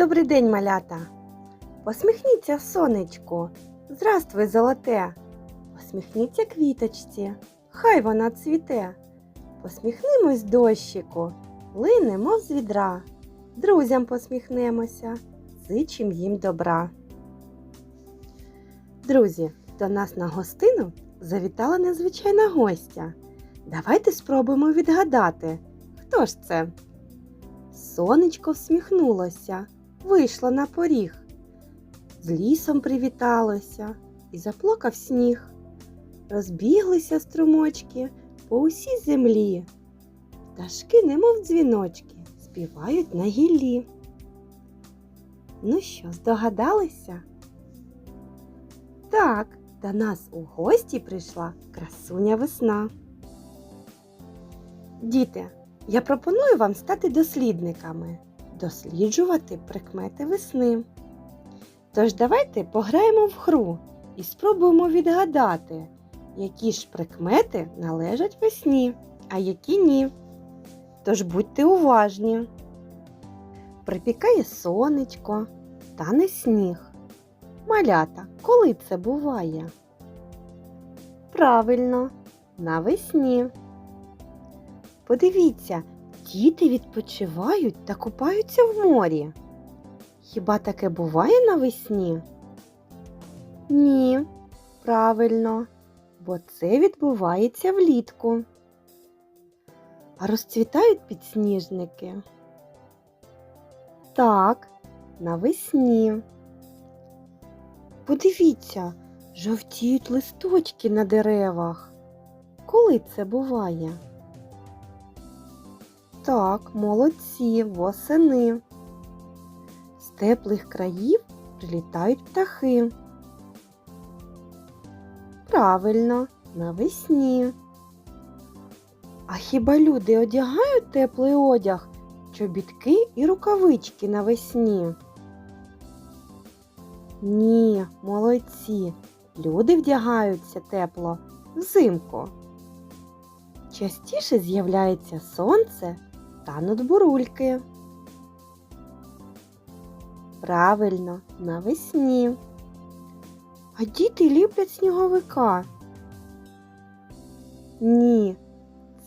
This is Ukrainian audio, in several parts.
Добрий день, малята! Посміхніться сонечку, здравствуй, золоте! Посміхніться квіточці, хай вона цвіте. Посміхнемось дощику, лине, мов з відра. Друзям посміхнемося, зичим їм добра. Друзі, до нас на гостину завітала незвичайна гостя. Давайте спробуємо відгадати, хто ж це? Сонечко всміхнулося, вийшло на поріг. З лісом привіталося і заплакав сніг. Розбіглися струмочки по усій землі. Пташки, немов дзвіночки, співають на гіллі. Ну що, здогадалися? Так, до нас у гості прийшла красуня весна. Діти, я пропоную вам стати дослідниками, досліджувати прикмети весни. Тож давайте пограємо в гру і спробуємо відгадати, які ж прикмети належать весні, а які ні. Тож будьте уважні. Припікає сонечко, тане сніг. Малята, коли це буває? Правильно, навесні. Подивіться, діти відпочивають та купаються в морі. Хіба таке буває навесні? Ні, правильно, бо це відбувається влітку. А розцвітають підсніжники? Так, навесні. Подивіться, жовтіють листочки на деревах. Коли це буває? Так, молодці, восени. З теплих країв прилітають птахи. Правильно, навесні. А хіба люди одягають теплий одяг, чобітки і рукавички навесні? Ні, молодці. Люди вдягаються тепло взимку. Частіше з'являється сонце тануть бурульки. Правильно, навесні. А діти люблять сніговика. Ні,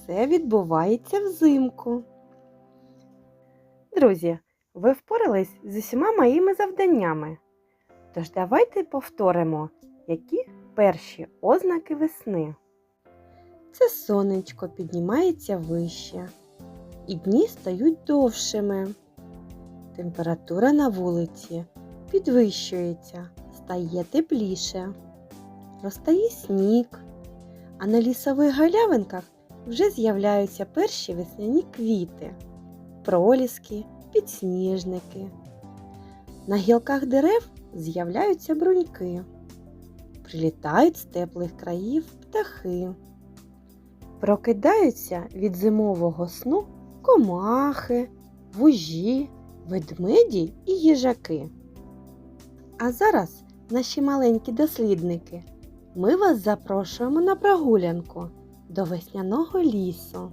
це відбувається взимку. Друзі, ви впорались з усіма моїми завданнями. Тож давайте повторимо, які перші ознаки весни. Це сонечко піднімається вище, і дні стають довшими. Температура на вулиці підвищується, стає тепліше, розтає сніг, а на лісових галявинках вже з'являються перші весняні квіти, проліски, підсніжники. На гілках дерев з'являються бруньки, прилітають з теплих країв птахи. Прокидаються від зимового сну комахи, вужі, ведмеді і їжаки. А зараз, наші маленькі дослідники, ми вас запрошуємо на прогулянку до весняного лісу.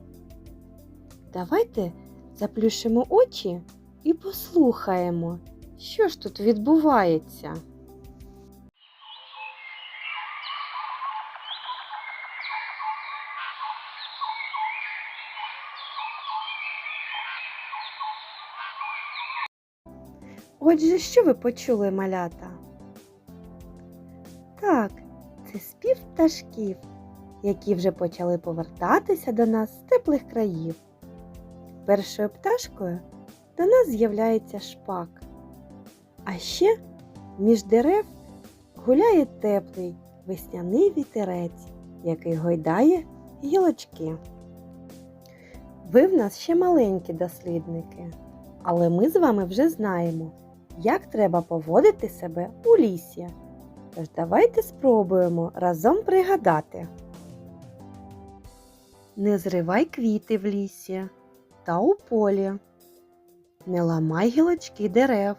Давайте заплющимо очі і послухаємо, що ж тут відбувається. Отже, що ви почули, малята? Так, це спів пташків, які вже почали повертатися до нас з теплих країв. Першою пташкою до нас з'являється шпак. А ще між дерев гуляє теплий весняний вітерець, який гойдає гілочки. Ви в нас ще маленькі дослідники, але ми з вами вже знаємо, як треба поводити себе у лісі. Тож давайте спробуємо разом пригадати. Не зривай квіти в лісі та у полі. Не ламай гілочки дерев.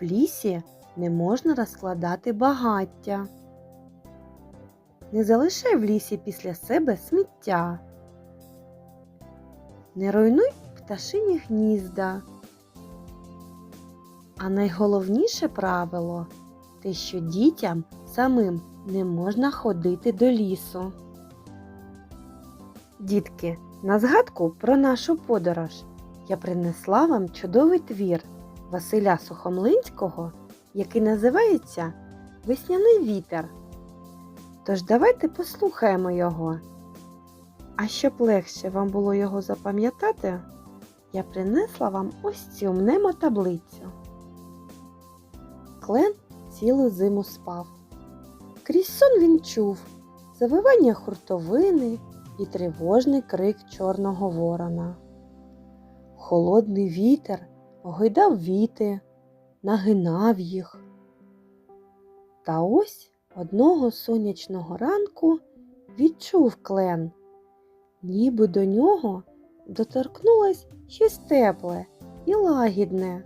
В лісі не можна розкладати багаття. Не залишай в лісі після себе сміття. Не руйнуй пташині гнізда. А найголовніше правило те, що дітям самим не можна ходити до лісу. Дітки, на згадку про нашу подорож я принесла вам чудовий твір Василя Сухомлинського, який називається Весняний вітер. Тож давайте послухаємо його. А щоб легше вам було його запам'ятати, я принесла вам ось цю мнемотаблицю. Клен цілу зиму спав. Крізь сон він чув завивання хуртовини і тривожний крик чорного ворона. Холодний вітер огойдав віти, нагинав їх. Та ось одного сонячного ранку відчув клен, ніби до нього доторкнулось щось тепле і лагідне.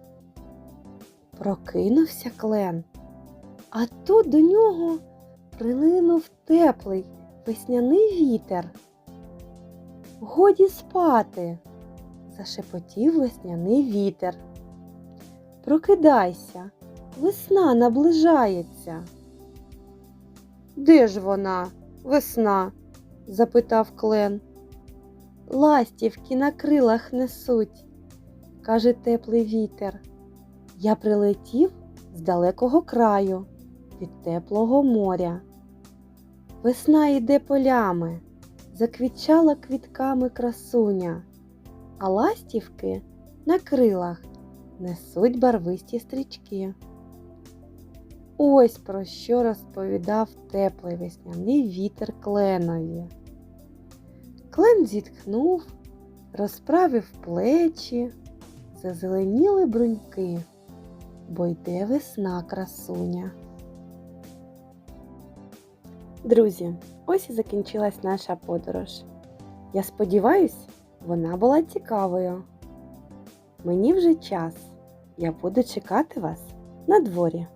Прокинувся клен, а тут до нього прилинув теплий весняний вітер. Годі спати, зашепотів весняний вітер. Прокидайся, весна наближається. Де ж вона, весна? запитав клен. Ластівки на крилах несуть, каже теплий вітер. Я прилетів з далекого краю від теплого моря. Весна йде полями, заквітчала квітками красуня, а ластівки на крилах несуть барвисті стрічки. Ось про що розповідав теплий весняний вітер кленові. Клен зітхнув, розправив плечі, зазеленіли бруньки, бо йде весна красуня. Друзі, ось і закінчилась наша подорож. Я сподіваюсь, вона була цікавою. Мені вже час. Я буду чекати вас на дворі.